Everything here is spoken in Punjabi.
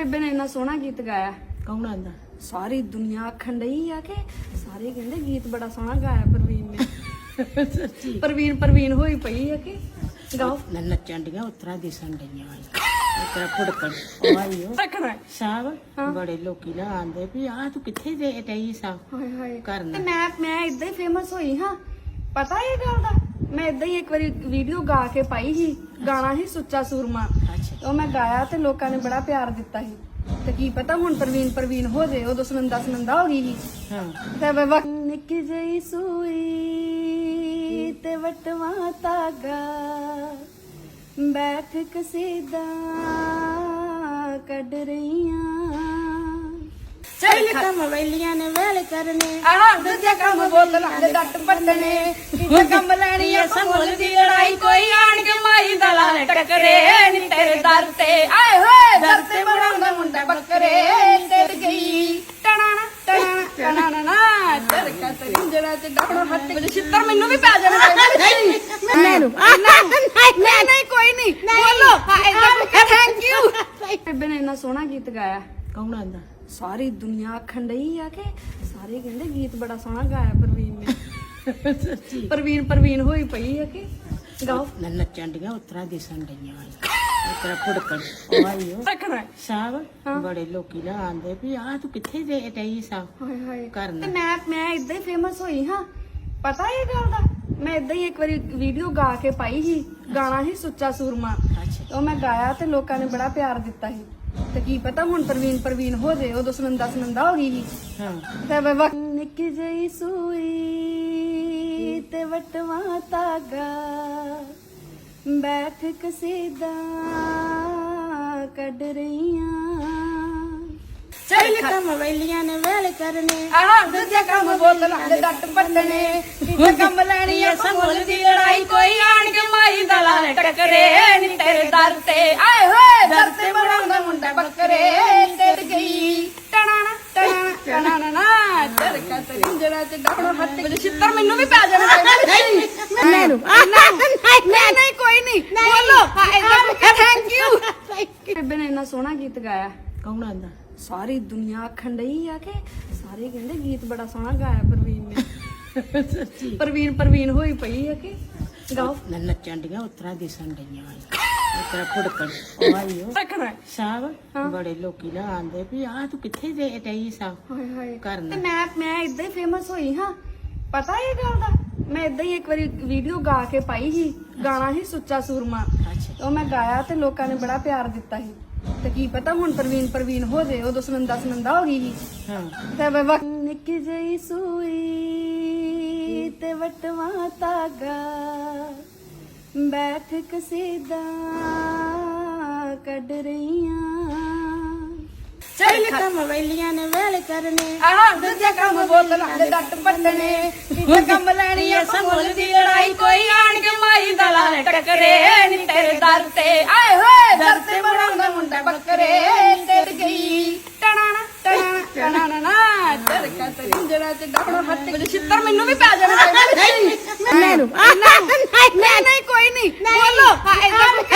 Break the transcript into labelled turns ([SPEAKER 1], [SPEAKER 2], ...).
[SPEAKER 1] ਬੇਬੇ ਨੇ ਇੰਨਾ ਸੋਹਣਾ ਗੀਤ ਗਾਇਆ।
[SPEAKER 2] ਕੌਣ ਆਂਦਾ
[SPEAKER 1] ਸਾਰੀ ਦੁਨੀਆ ਆਖਣ ਡਈ ਆ ਕਿ ਸਾਰੇ ਕਹਿੰਦੇ ਗੀਤ ਬੜਾ ਸੋਹਣਾ ਗਾਇਆ ਪ੍ਰਵੀਨ ਨੇ। ਪ੍ਰਵੀਨ ਪ੍ਰਵੀਨ ਹੋਈ ਪਈ ਆ ਕਿ ਗਾਓ।
[SPEAKER 2] ਨਾ ਨੱਚਣ ਡੀਆਂ ਉਤਰਾ ਦਿਸਣ ਡਈਆਂ ਉਤਰਾ ਫੁੜਕਣ। ਆਈਓ
[SPEAKER 1] ਰੱਖਣਾ।
[SPEAKER 2] ਸਾਹਿਬ ਬੜੇ ਲੋਕੀ ਨਾ ਆਂਦੇ ਵੀ ਆ ਤੂੰ ਕਿੱਥੇ ਦੇ ਰਹੀ ਸਾਂ?
[SPEAKER 1] ਹਾਏ ਹਾਏ।
[SPEAKER 2] ਕਰਨਾ।
[SPEAKER 1] ਤੇ ਮੈਂ ਮੈਂ ਇਦਾਂ ਹੀ ਫੇਮਸ ਹੋਈ ਹਾਂ। ਪਤਾ ਇਹ ਗੱਲ ਦਾ? ਮੈਂ ਇਦਾਂ ਹੀ ਇੱਕ ਵਾਰੀ ਵੀਡੀਓ ਗਾ ਕੇ ਪਾਈ ਸੀ ਗਾਣਾ ਸੀ ਸੁੱਚਾ ਸੂਰਮਾ। ਉਹ ਮੈਂ ਗਾਇਆ ਤੇ ਲੋਕਾਂ ਨੇ ਬੜਾ ਪਿਆਰ ਦਿੱਤਾ ਸੀ। ਤੇ ਕੀ ਪਤਾ ਹੁਣ ਪ੍ਰਵੀਨ ਪ੍ਰਵੀਨ ਹੋ ਜੇ ਉਦੋਂ ਸੁਨੰਦਾ ਸੁਨੰਦਾ ਹੋ ਗਈ ਸੀ।
[SPEAKER 2] ਹਾਂ।
[SPEAKER 1] ਤੇ ਬਾਬਾ ਨਿੱਕੀ ਜਈ ਸੂਈ ਤੇ ਵਟਵਾ ਤਾਗਾ ਬੈਠ ਕਸੀਦਾ ਕੱਢ ਰਹੀਆਂ।
[SPEAKER 2] ਚੱਲ ਕੰਮ ਵੈਲੀਆਂ ਨੇ ਵੇਲੇ ਕਰਨੇ।
[SPEAKER 1] ਆਹ ਦੂਜੇ ਕੰਮ ਬੋਤਲਾਂ ਦੇ ਡੱਟ ਪੱਟਣੇ। ਤੀਜੇ ਕੰਮ ਲੈਣੀ ਆ ਸਮੁੱਲ ਦੀ ਲੜਾਈ। ਕੋਈ ਆਣ ਕੇ ਮਾਈ ਦਲਾ ਨੇ ਟੱਕਰੇ ਨੀ ਤੇਰੇ ਦਰ ਤੇ। ਆਏ ਹੋਏ ਦਰ ਤੇ ਬਣਾਉਂਦਾ ਮੁੰਡਾ ਬੱਕਰੇ। ਤੇਰ ਗਈ ਟਣਾਣਾ ਟਣਾਣਾ ਟਣਾਣਾ। ਨਾ ਚਰਕਾ ਤੇਰੀ ਜੜਾ ਤੇ ਡਾਹਣੋ ਹੱਥ ਵਿੱਚ ਛਿੱਤਰ ਮੈਨੂੰ ਵੀ ਪੈ ਜਾਣਾ। ਮੈਨੂੰ। ਨਹੀਂ ਨਹੀਂ ਕੋਈ ਨਹੀਂ। ਬੋਲੋ। ਥੈਂਕ ਯੂ ਬੇਬੇ ਨੇ ਇੰਨਾ ਸੋਹਣਾ ਗੀਤ ਗਾਇਆ।
[SPEAKER 2] ਕੌਣ ਆਂਦਾ?
[SPEAKER 1] ਸਾਰੀ ਦੁਨੀਆ ਆਖਣ ਡਈ ਆ ਕਿ ਸਾਰੇ ਕਹਿੰਦੇ ਗੀਤ ਬੜਾ ਸੋਹਣਾ ਗਾਇਆ ਪ੍ਰਵੀਨ ਨੇ।
[SPEAKER 2] ਸੱਚੀ।
[SPEAKER 1] ਪ੍ਰਵੀਨ ਪ੍ਰਵੀਨ ਹੋਈ ਪਈ ਆ ਕਿ ਗਾਓ।
[SPEAKER 2] ਨਾ ਨੱਚਣ ਡੀਆਂ ਉਤਰਾ ਦਿਸਣ ਡਈਆਂ ਉਤਰਾ ਫੁੜਕਣ ਆਈਓ
[SPEAKER 1] ਰੱਖਣਾ।
[SPEAKER 2] ਸਾਹਿਬ ਬੜੇ ਲੋਕੀ ਨਾ ਆਂਦੇ ਵੀ ਆ ਤੂੰ ਕਿੱਥੇ ਦੇ ਰਹੀ ਸਾਂ
[SPEAKER 1] ਹਾਏ ਹਾਏ। ਤੇ
[SPEAKER 2] ਕਰਨਾ
[SPEAKER 1] ਮੈਂ ਮੈਂ ਇਦਾਂ ਹੀ ਫੇਮਸ ਹੋਈ ਹਾਂ। ਪਤਾ ਇਹ ਗੱਲ ਦਾ? ਮੈਂ ਇਦਾਂ ਹੀ ਇੱਕ ਵਾਰੀ ਵੀਡੀਓ ਗਾ ਕੇ ਪਾਈ ਸੀ। ਗਾਣਾ ਸੀ ਸੁੱਚਾ ਸੂਰਮਾ। ਉਹ ਮੈਂ ਗਾਇਆ ਤੇ ਲੋਕਾਂ ਨੇ ਬੜਾ ਪਿਆਰ ਦਿੱਤਾ ਸੀ। ਤੇ ਕੀ ਪਤਾ ਹੁਣ ਪ੍ਰਵੀਨ ਪ੍ਰਵੀਨ ਹੋ ਜੇ ਉਦੋਂ ਸੁਨੰਦਾ ਸੁਨੰਦਾ ਹੋ ਗਈ ਸੀ।
[SPEAKER 2] ਹਾਂ।
[SPEAKER 1] ਤੇ ਬਾਬਾ ਨਿੱਕੀ ਜਈ ਸੂਈ ਤੇ ਵਟਵਾ ਤਾਗਾ ਬੈਠ ਕਸੀਦਾ ਕੱਢ ਰਹੀਆਂ।
[SPEAKER 2] ਚੱਲ ਕੰਮ ਵੈਲੀਆਂ ਨੇ ਵੇਲੇ ਕਰਨੇ।
[SPEAKER 1] ਆਹ ਦੂਜੇ ਕੰਮ ਬੋਤਲਾਂ ਦੇ ਡੱਟ ਪੱਟਣੇ। ਤੀਜੇ ਕੰਮ ਲੈਣੀ ਆ ਸਮੁੱਲ ਦੀ ਲੜਾਈ ਕੋਈ ਆਣ ਕੇ ਮਾਈ ਦਲਾ ਟੱਕਰੇ ਨੀ ਤੇਰੇ ਦਰ ਤੇ। ਆਏ ਹੋਏ ਦਰ ਤੇ ਮੁੰਡਾ ਬੱਕਰੇ ਤੇਰ ਗਈ। ਟਣਾਣਾ ਟਣਾਣਾ ਟਣਾਣਾ ਨਾ ਚਰਕਾ ਤੇਰੀ ਜੜਾ ਤੇ ਡਾਹਣੋ ਹੱਥ ਵਿੱਚ ਛਿੱਤਰ ਮੈਨੂੰ ਵੀ ਪੈ ਜਾਣਾ ਮੈਨੂੰ ਨਹੀਂ ਨਹੀਂ ਕੋਈ ਨਹੀਂ। ਬੋਲੋ। ਥੈਂਕ ਯੂ ਬੇਬੇ ਨੇ ਇੰਨਾ ਸੋਹਣਾ ਗੀਤ ਗਾਇਆ।
[SPEAKER 2] ਕੌਣ ਆਂਦਾ?
[SPEAKER 1] ਸਾਰੀ ਦੁਨੀਆ ਆਖਣ ਡਈ ਆ ਕਿ ਸਾਰੇ ਕਹਿੰਦੇ ਗੀਤ ਬੜਾ ਸੋਹਣਾ ਗਾਇਆ ਪ੍ਰਵੀਨ ਨੇ।
[SPEAKER 2] ਸੱਚੀ।
[SPEAKER 1] ਪ੍ਰਵੀਨ ਪ੍ਰਵੀਨ ਹੋਈ ਪਈ ਆ ਕਿ ਗਾਓ
[SPEAKER 2] ਨੱਚਣ ਡੀਆਂ ਉਤਰਾ ਦਿਸਣ ਡਈਆਂ। ਉਤਰਾ ਫੁੜਕਣ। ਉਹ ਆਈਓ
[SPEAKER 1] ਰੱਖਣਾ ਹੈ।
[SPEAKER 2] ਸਾਹਿਬ ਬੜੇ ਲੋਕੀ ਨਾ ਆਂਦੇ ਵੀ ਆ ਤੂੰ ਕਿੱਥੇ ਦੇ ਰਹੀ ਸਾਂ
[SPEAKER 1] ਹਾਏ ਹਾਏ। ਤੇ
[SPEAKER 2] ਕਰਨਾ
[SPEAKER 1] ਮੈਂ ਮੈਂ ਇਦਾਂ ਹੀ ਫੇਮਸ ਹੋਈ ਹਾਂ। ਪਤਾ ਇਹ ਗੱਲ ਦਾ? ਮੈਂ ਇਦਾਂ ਹੀ ਇੱਕ ਵਾਰੀ ਵੀਡੀਓ ਗਾ ਕੇ ਪਾਈ ਸੀ। ਗਾਣਾ ਸੀ ਸੁੱਚਾ ਸੂਰਮਾ।
[SPEAKER 2] ਅੱਛਾ।
[SPEAKER 1] ਉਹ ਮੈਂ ਗਾਇਆ ਤੇ ਲੋਕਾਂ ਨੇ ਬੜਾ ਪਿਆਰ ਦਿੱਤਾ ਸੀ। ਤੇ ਕੀ ਪਤਾ ਹੁਣ ਪ੍ਰਵੀਨ ਪ੍ਰਵੀਨ ਹੋ ਜੇ ਉਦੋਂ ਸੁਨੰਦਾ ਸੁਨੰਦਾ ਹੋ ਗਈ ਸੀ।
[SPEAKER 2] ਹਾਂ।
[SPEAKER 1] ਤੇ ਬਾਬਾ ਨਿੱਕੀ ਜਈ ਸੂਈ ਤੇ ਵਟਵਾ ਤਾਗਾ ਬੈਠ ਕਸੀਦਾ ਕੱਢ ਰਹੀਆਂ।
[SPEAKER 2] ਚੱਲ ਕੰਮ ਵੈਲੀਆਂ ਨੇ ਵੇਲੇ ਕਰਨੇ।
[SPEAKER 1] ਆਹ ਦੂਜੇ ਕੰਮ ਬੋਤਲਾਂ ਦੇ ਡੱਟ ਪੱਟਣੇ। ਤੀਜੇ ਕੰਮ ਲੈਣੀ ਆ ਸਮੁੱਲ ਦੀ ਲੜਾਈ। ਕੋਈ ਆਣ ਕੇ ਮਾਈ ਦਲਾ ਨੇ ਟੱਕਰੇ ਨੀ ਤੇਰੇ ਦਰ ਤੇ। ਆਏ ਹੋਏ ਦਰ ਤੇ ਬਣਾਉਂਦਾ ਮੁੰਡਾ ਬੱਕਰੇ ਤੇਰ ਗਈ ਟਣਾਣਾ ਟਣਾਣਾ ਟਣਾਣਾ। ਨਾ ਚਰਕਾ ਤੇਰੀ ਜੜਾ ਤੇ ਡਾਹਣੋ ਹੱਥ ਵਿੱਚ ਛਿੱਤਰ ਮੈਨੂੰ ਵੀ ਪੈ ਜਾਣਾ। ਮੈਨੂੰ ਨਹੀਂ ਨਹੀਂ ਕੋਈ ਨਹੀਂ ਬੋਲੋ ਥੈਂਕ ਯੂ